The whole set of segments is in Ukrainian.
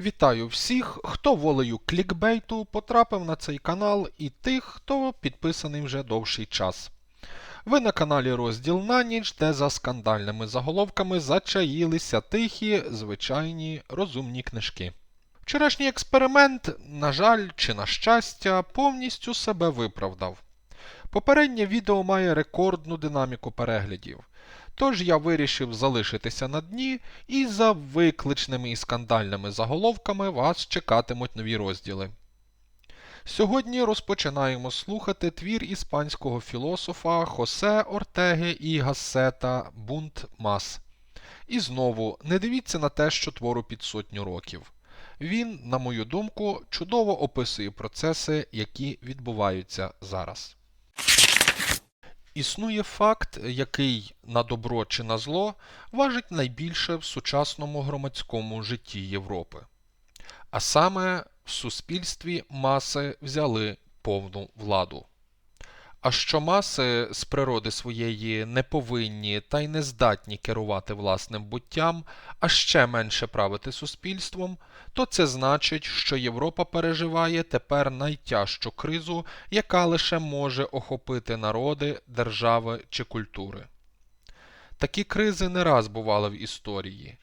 Вітаю всіх, хто волею клікбейту потрапив на цей канал і тих, хто підписаний вже довший час. Ви на каналі Розділ на ніч, де за скандальними заголовками зачаїлися тихі, звичайні розумні книжки. Вчорашній експеримент, на жаль чи на щастя, повністю себе виправдав. Попереднє відео має рекордну динаміку переглядів. Тож я вирішив залишитися на дні і за викличними і скандальними заголовками вас чекатимуть нові розділи. Сьогодні розпочинаємо слухати твір іспанського філософа Хосе Ортеги і Гассета Бунт Мас. І знову не дивіться на те, що твору під сотню років. Він, на мою думку, чудово описує процеси, які відбуваються зараз. Існує факт, який на добро чи на зло важить найбільше в сучасному громадському житті Європи. А саме в суспільстві маси взяли повну владу. А що маси з природи своєї не повинні та й не здатні керувати власним буттям, а ще менше правити суспільством, то це значить, що Європа переживає тепер найтяжчу кризу, яка лише може охопити народи, держави чи культури. Такі кризи не раз бували в історії.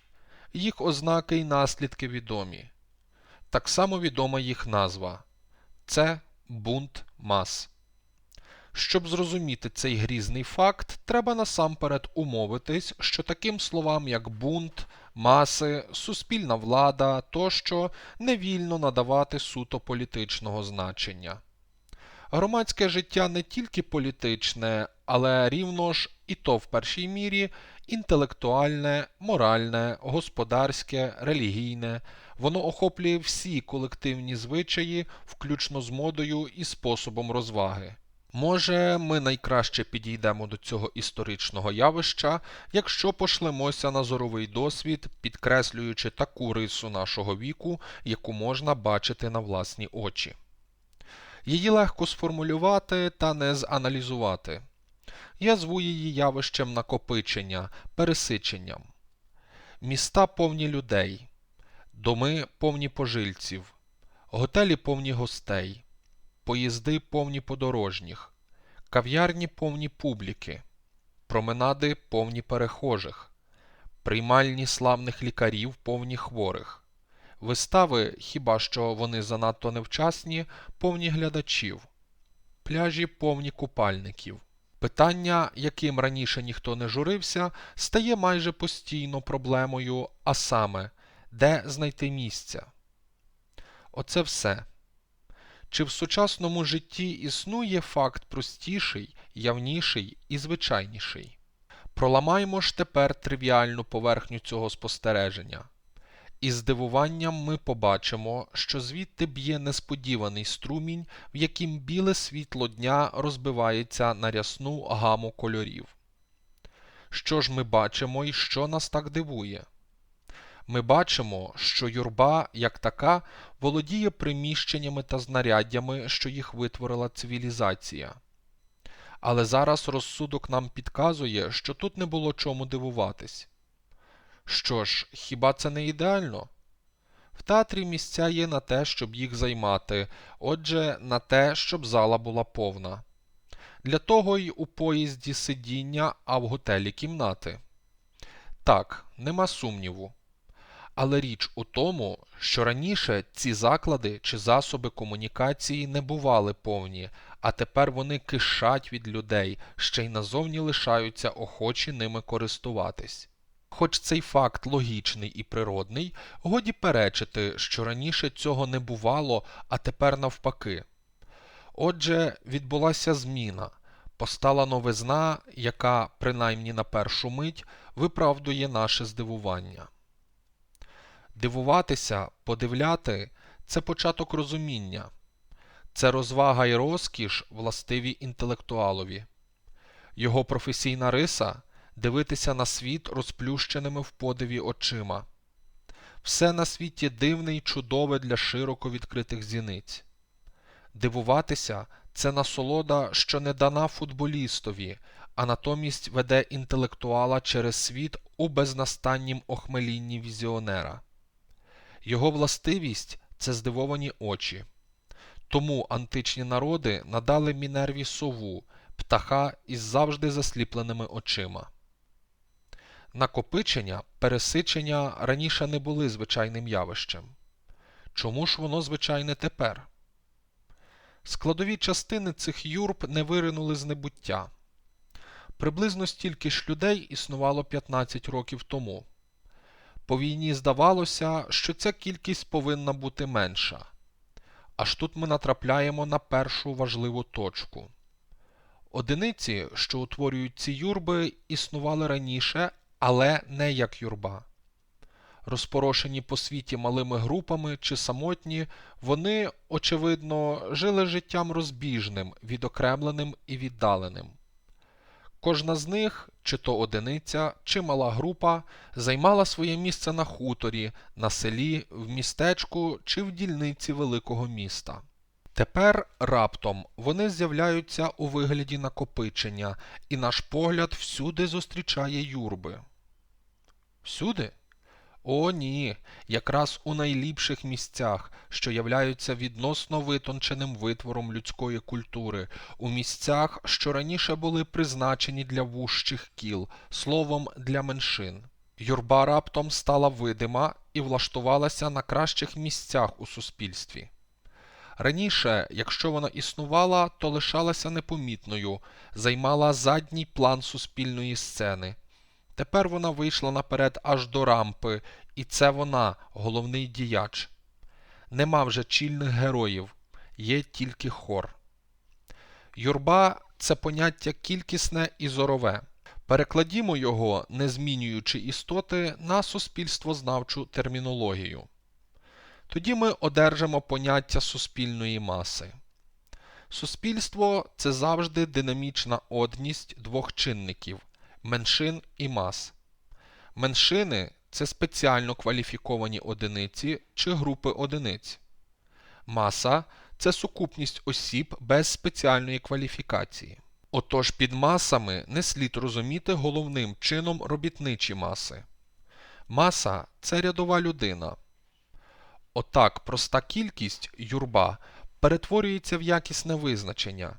Їх ознаки й наслідки відомі. Так само відома їх назва це бунт мас. Щоб зрозуміти цей грізний факт, треба насамперед умовитись, що таким словам, як бунт, маси, суспільна влада тощо не вільно надавати суто політичного значення. Громадське життя не тільки політичне, але рівно ж і то в першій мірі інтелектуальне, моральне, господарське, релігійне, воно охоплює всі колективні звичаї, включно з модою і способом розваги. Може, ми найкраще підійдемо до цього історичного явища, якщо пошлемося на зоровий досвід, підкреслюючи таку рису нашого віку, яку можна бачити на власні очі. Її легко сформулювати та не заналізувати. Я зву її явищем накопичення, пересиченням. Міста повні людей, доми повні пожильців, готелі повні гостей поїзди повні подорожніх, кав'ярні повні публіки, променади повні перехожих, приймальні славних лікарів повні хворих, вистави, хіба що вони занадто невчасні, повні глядачів, пляжі повні купальників. Питання, яким раніше ніхто не журився, стає майже постійно проблемою, а саме, де знайти місця. Оце все. Чи в сучасному житті існує факт простіший, явніший і звичайніший? Проламаймо ж тепер тривіальну поверхню цього спостереження. І здивуванням ми побачимо, що звідти б'є несподіваний струмінь, в яким біле світло дня розбивається на рясну гаму кольорів. Що ж ми бачимо і що нас так дивує? Ми бачимо, що юрба, як така, володіє приміщеннями та знаряддями, що їх витворила цивілізація. Але зараз розсудок нам підказує, що тут не було чому дивуватись. Що ж, хіба це не ідеально? В театрі місця є на те, щоб їх займати, отже, на те, щоб зала була повна. Для того й у поїзді сидіння, а в готелі кімнати. Так, нема сумніву. Але річ у тому, що раніше ці заклади чи засоби комунікації не бували повні, а тепер вони кишать від людей, ще й назовні лишаються охочі ними користуватись. Хоч цей факт логічний і природний, годі перечити, що раніше цього не бувало, а тепер навпаки. Отже, відбулася зміна, постала новизна, яка, принаймні на першу мить, виправдує наше здивування. Дивуватися, подивляти це початок розуміння, це розвага й розкіш властиві інтелектуалові, його професійна риса дивитися на світ розплющеними в подиві очима. Все на світі дивне й чудове для широко відкритих зіниць. Дивуватися це насолода, що не дана футболістові, а натомість веде інтелектуала через світ у безнастаннім охмелінні візіонера. Його властивість це здивовані очі. Тому античні народи надали Мінерві сову, птаха із завжди засліпленими очима. Накопичення, пересичення раніше не були звичайним явищем. Чому ж воно звичайне тепер? Складові частини цих юрб не виринули з небуття. Приблизно стільки ж людей існувало 15 років тому. По війні здавалося, що ця кількість повинна бути менша. Аж тут ми натрапляємо на першу важливу точку. Одиниці, що утворюють ці юрби, існували раніше, але не як юрба. Розпорошені по світі малими групами чи самотні, вони, очевидно, жили життям розбіжним, відокремленим і віддаленим. Кожна з них, чи то одиниця, чи мала група, займала своє місце на хуторі, на селі, в містечку чи в дільниці великого міста. Тепер раптом вони з'являються у вигляді накопичення, і наш погляд всюди зустрічає юрби. Всюди? О, ні, якраз у найліпших місцях, що являються відносно витонченим витвором людської культури, у місцях, що раніше були призначені для вужчих кіл, словом, для меншин. Юрба раптом стала видима і влаштувалася на кращих місцях у суспільстві. Раніше, якщо вона існувала, то лишалася непомітною, займала задній план суспільної сцени. Тепер вона вийшла наперед аж до рампи, і це вона, головний діяч. Нема вже чільних героїв, є тільки хор. Юрба це поняття кількісне і зорове. Перекладімо його, не змінюючи істоти, на суспільствознавчу термінологію. Тоді ми одержимо поняття суспільної маси. Суспільство це завжди динамічна одність двох чинників меншин і мас. Меншини це спеціально кваліфіковані одиниці чи групи одиниць. Маса це сукупність осіб без спеціальної кваліфікації. Отож під масами не слід розуміти головним чином робітничі маси. Маса це рядова людина. Отак проста кількість юрба перетворюється в якісне визначення.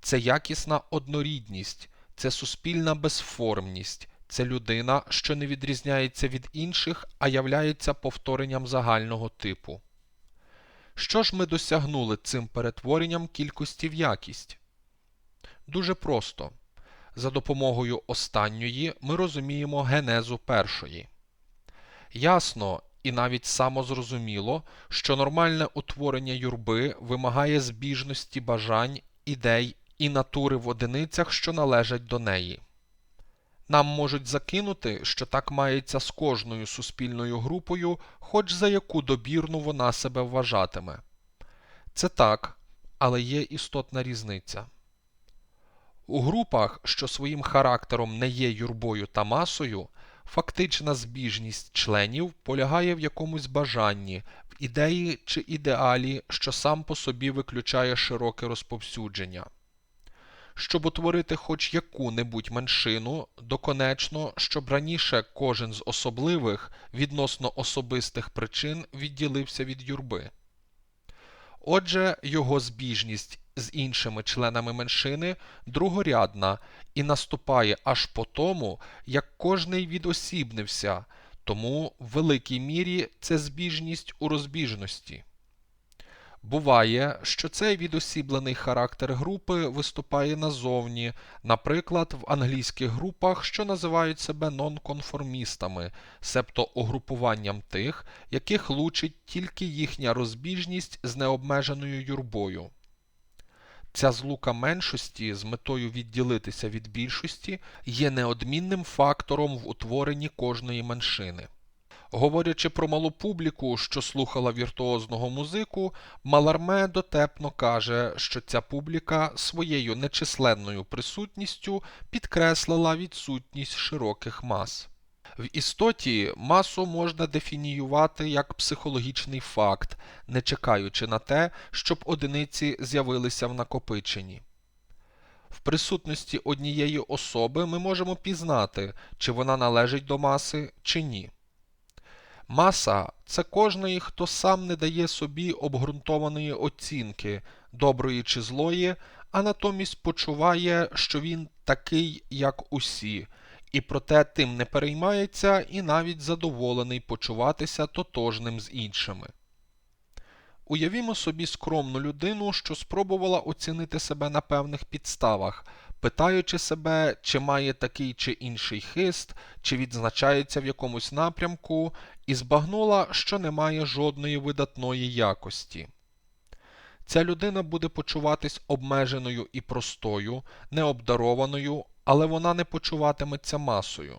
Це якісна однорідність, це суспільна безформність, це людина, що не відрізняється від інших, а являється повторенням загального типу. Що ж ми досягнули цим перетворенням кількості в якість? Дуже просто. За допомогою останньої ми розуміємо генезу першої. Ясно і навіть самозрозуміло, що нормальне утворення юрби вимагає збіжності бажань, ідей і натури в одиницях, що належать до неї. Нам можуть закинути, що так мається з кожною суспільною групою, хоч за яку добірну вона себе вважатиме. Це так, але є істотна різниця. У групах, що своїм характером не є юрбою та масою, фактична збіжність членів полягає в якомусь бажанні, в ідеї чи ідеалі, що сам по собі виключає широке розповсюдження. Щоб утворити хоч яку-небудь меншину, доконечно, щоб раніше кожен з особливих відносно особистих причин відділився від юрби. Отже, його збіжність з іншими членами меншини другорядна і наступає аж по тому, як кожний відосібнився, тому в великій мірі це збіжність у розбіжності. Буває, що цей відосіблений характер групи виступає назовні, наприклад, в англійських групах, що називають себе нонконформістами, себто угрупуванням тих, яких лучить тільки їхня розбіжність з необмеженою юрбою. Ця злука меншості з метою відділитися від більшості є неодмінним фактором в утворенні кожної меншини. Говорячи про малу публіку, що слухала віртуозного музику, Маларме дотепно каже, що ця публіка своєю нечисленною присутністю підкреслила відсутність широких мас. В істоті масу можна дефініювати як психологічний факт, не чекаючи на те, щоб одиниці з'явилися в накопиченні. В присутності однієї особи ми можемо пізнати, чи вона належить до маси, чи ні. Маса це кожний, хто сам не дає собі обґрунтованої оцінки, доброї чи злої, а натомість почуває, що він такий, як усі, і проте тим не переймається і навіть задоволений почуватися тотожним з іншими. Уявімо собі скромну людину, що спробувала оцінити себе на певних підставах, питаючи себе, чи має такий чи інший хист, чи відзначається в якомусь напрямку, і збагнула, що не має жодної видатної якості. Ця людина буде почуватись обмеженою і простою, необдарованою, але вона не почуватиметься масою.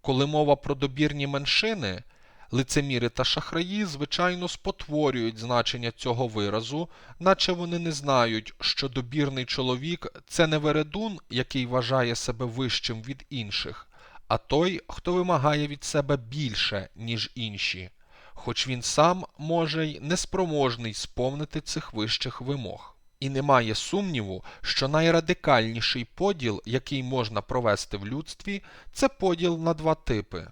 Коли мова про добірні меншини, лицеміри та шахраї, звичайно, спотворюють значення цього виразу, наче вони не знають, що добірний чоловік це не вередун, який вважає себе вищим від інших, а той, хто вимагає від себе більше, ніж інші, хоч він сам може й неспроможний сповнити цих вищих вимог. І немає сумніву, що найрадикальніший поділ, який можна провести в людстві, це поділ на два типи.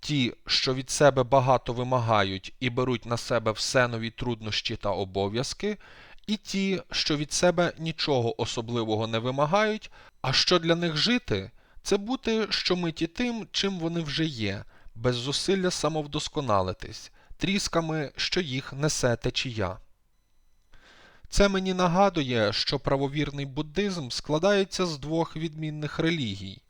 Ті, що від себе багато вимагають і беруть на себе все нові труднощі та обов'язки, і ті, що від себе нічого особливого не вимагають, а що для них жити, це бути щомиті тим, чим вони вже є, без зусилля самовдосконалитись, трісками, що їх несе течія. Це мені нагадує, що правовірний буддизм складається з двох відмінних релігій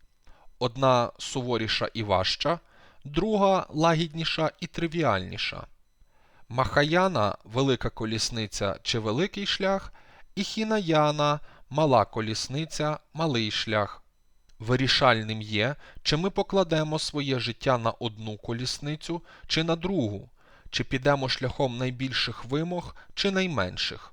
одна суворіша і важча, друга лагідніша і тривіальніша. Махаяна велика колісниця чи великий шлях, і хінаяна мала колісниця, малий шлях. Вирішальним є, чи ми покладемо своє життя на одну колісницю, чи на другу, чи підемо шляхом найбільших вимог, чи найменших.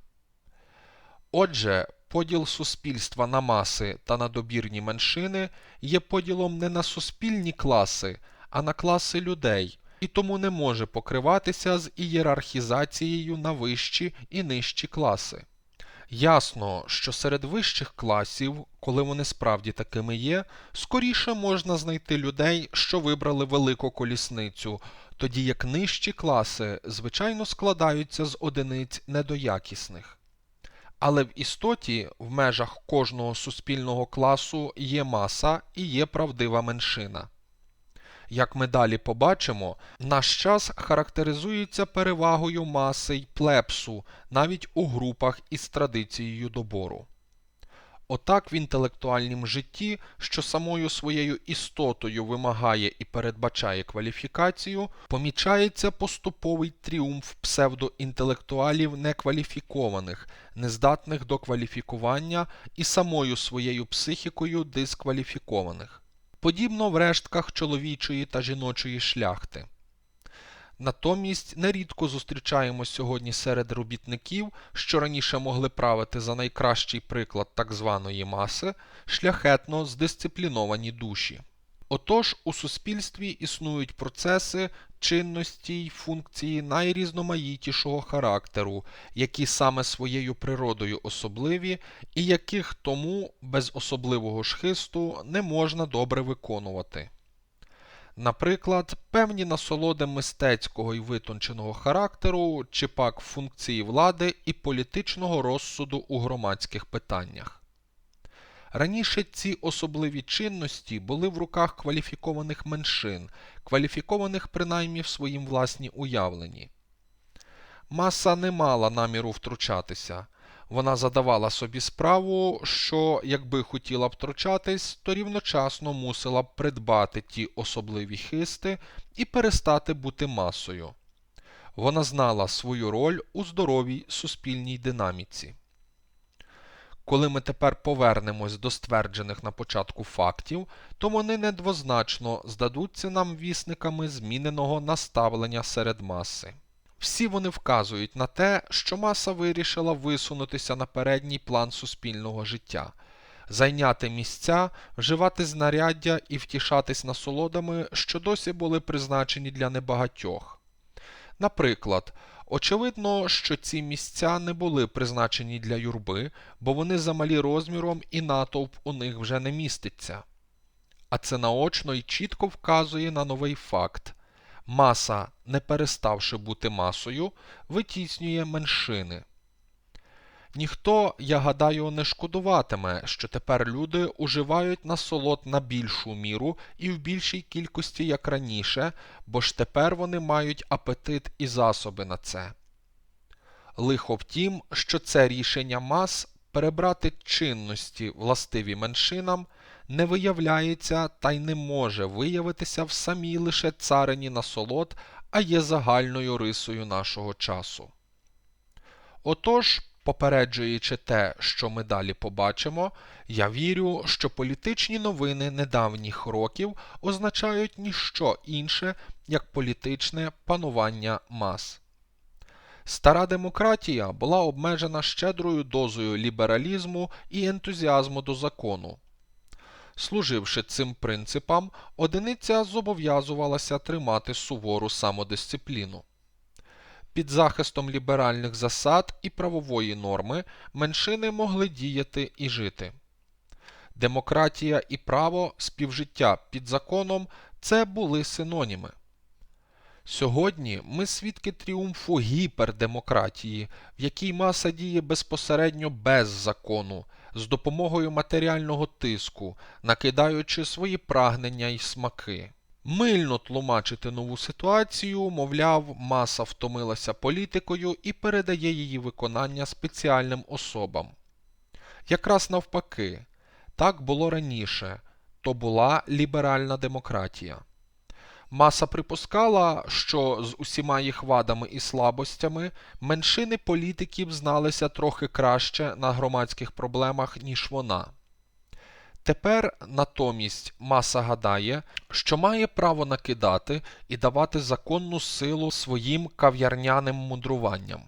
Отже, поділ суспільства на маси та на добірні меншини є поділом не на суспільні класи, а на класи людей, і тому не може покриватися з ієрархізацією на вищі і нижчі класи. Ясно, що серед вищих класів, коли вони справді такими є, скоріше можна знайти людей, що вибрали велику колісницю, тоді як нижчі класи, звичайно, складаються з одиниць недоякісних. Але в істоті в межах кожного суспільного класу є маса і є правдива меншина. Як ми далі побачимо, наш час характеризується перевагою маси й плепсу навіть у групах із традицією добору. Отак в інтелектуальнім житті, що самою своєю істотою вимагає і передбачає кваліфікацію, помічається поступовий тріумф псевдоінтелектуалів некваліфікованих, нездатних до кваліфікування і самою своєю психікою дискваліфікованих подібно в рештках чоловічої та жіночої шляхти. Натомість нерідко зустрічаємо сьогодні серед робітників, що раніше могли правити за найкращий приклад так званої маси, шляхетно здисципліновані душі. Отож, у суспільстві існують процеси, чинності й функції найрізноманітнішого характеру, які саме своєю природою особливі, і яких тому без особливого шхисту не можна добре виконувати. Наприклад, певні насолоди мистецького і витонченого характеру, чи пак функції влади і політичного розсуду у громадських питаннях. Раніше ці особливі чинності були в руках кваліфікованих меншин, кваліфікованих принаймні в своїм власні уявленні. Маса не мала наміру втручатися. Вона задавала собі справу, що, якби хотіла б втручатись, то рівночасно мусила б придбати ті особливі хисти і перестати бути масою. Вона знала свою роль у здоровій суспільній динаміці. Коли ми тепер повернемось до стверджених на початку фактів, то вони недвозначно здадуться нам вісниками зміненого наставлення серед маси. Всі вони вказують на те, що маса вирішила висунутися на передній план суспільного життя, зайняти місця, вживати знаряддя і втішатись насолодами, що досі були призначені для небагатьох. Наприклад, Очевидно, що ці місця не були призначені для юрби, бо вони замалі розміром і натовп у них вже не міститься. А це наочно і чітко вказує на новий факт. Маса, не переставши бути масою, витіснює меншини. Ніхто, я гадаю, не шкодуватиме, що тепер люди уживають насолод на більшу міру і в більшій кількості, як раніше, бо ж тепер вони мають апетит і засоби на це. Лихо в тім, що це рішення мас перебрати чинності, властиві меншинам, не виявляється та й не може виявитися в самій лише царині насолод, а є загальною рисою нашого часу. Отож, попереджуючи те, що ми далі побачимо, я вірю, що політичні новини недавніх років означають ніщо інше, як політичне панування мас. Стара демократія була обмежена щедрою дозою лібералізму і ентузіазму до закону. Служивши цим принципам, одиниця зобов'язувалася тримати сувору самодисципліну. Під захистом ліберальних засад і правової норми меншини могли діяти і жити. Демократія і право співжиття під законом це були синоніми. Сьогодні ми свідки тріумфу гіпердемократії, в якій маса діє безпосередньо без закону, з допомогою матеріального тиску, накидаючи свої прагнення й смаки. Мильно тлумачити нову ситуацію, мовляв, маса втомилася політикою і передає її виконання спеціальним особам. Якраз навпаки, так було раніше, то була ліберальна демократія. Маса припускала, що з усіма їх вадами і слабостями меншини політиків зналися трохи краще на громадських проблемах, ніж вона. Тепер натомість маса гадає, що має право накидати і давати законну силу своїм кав'ярняним мудруванням.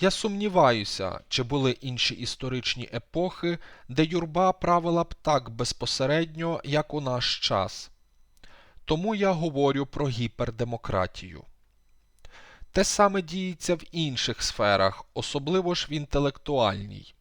Я сумніваюся, чи були інші історичні епохи, де юрба правила б так безпосередньо, як у наш час. Тому я говорю про гіпердемократію. Те саме діється в інших сферах, особливо ж в інтелектуальній.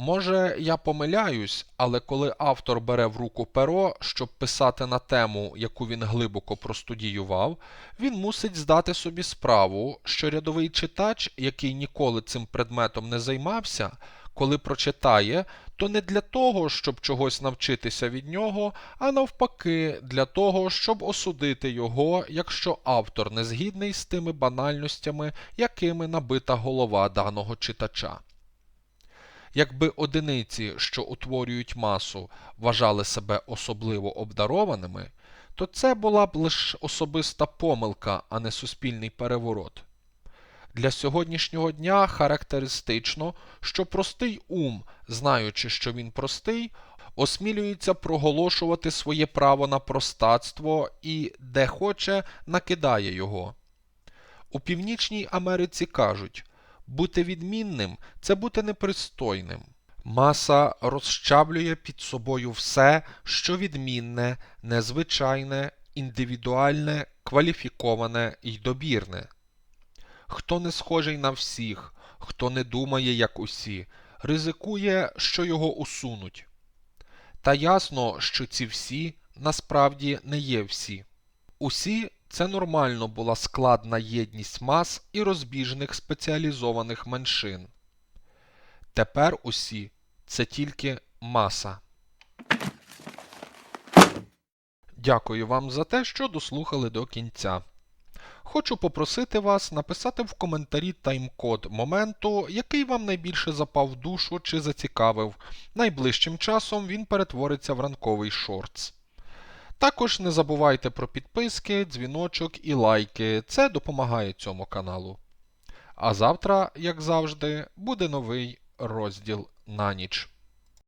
Може, я помиляюсь, але коли автор бере в руку перо, щоб писати на тему, яку він глибоко простудіював, він мусить здати собі справу, що рядовий читач, який ніколи цим предметом не займався, коли прочитає, то не для того, щоб чогось навчитися від нього, а навпаки, для того, щоб осудити його, якщо автор не згідний з тими банальностями, якими набита голова даного читача. Якби одиниці, що утворюють масу, вважали себе особливо обдарованими, то це була б лише особиста помилка, а не суспільний переворот. Для сьогоднішнього дня характеристично, що простий ум, знаючи, що він простий, осмілюється проголошувати своє право на простацтво і, де хоче, накидає його. У Північній Америці кажуть бути відмінним це бути непристойним. Маса розчаблює під собою все, що відмінне, незвичайне, індивідуальне, кваліфіковане й добірне. Хто не схожий на всіх, хто не думає, як усі, ризикує, що його усунуть. Та ясно, що ці всі насправді не є всі. Усі це нормально була складна єдність мас і розбіжних спеціалізованих меншин. Тепер усі це тільки маса. Дякую вам за те, що дослухали до кінця. Хочу попросити вас написати в коментарі тайм-код моменту, який вам найбільше запав душу чи зацікавив. Найближчим часом він перетвориться в ранковий шортс. Також не забувайте про підписки, дзвіночок і лайки. Це допомагає цьому каналу. А завтра, як завжди, буде новий розділ на ніч.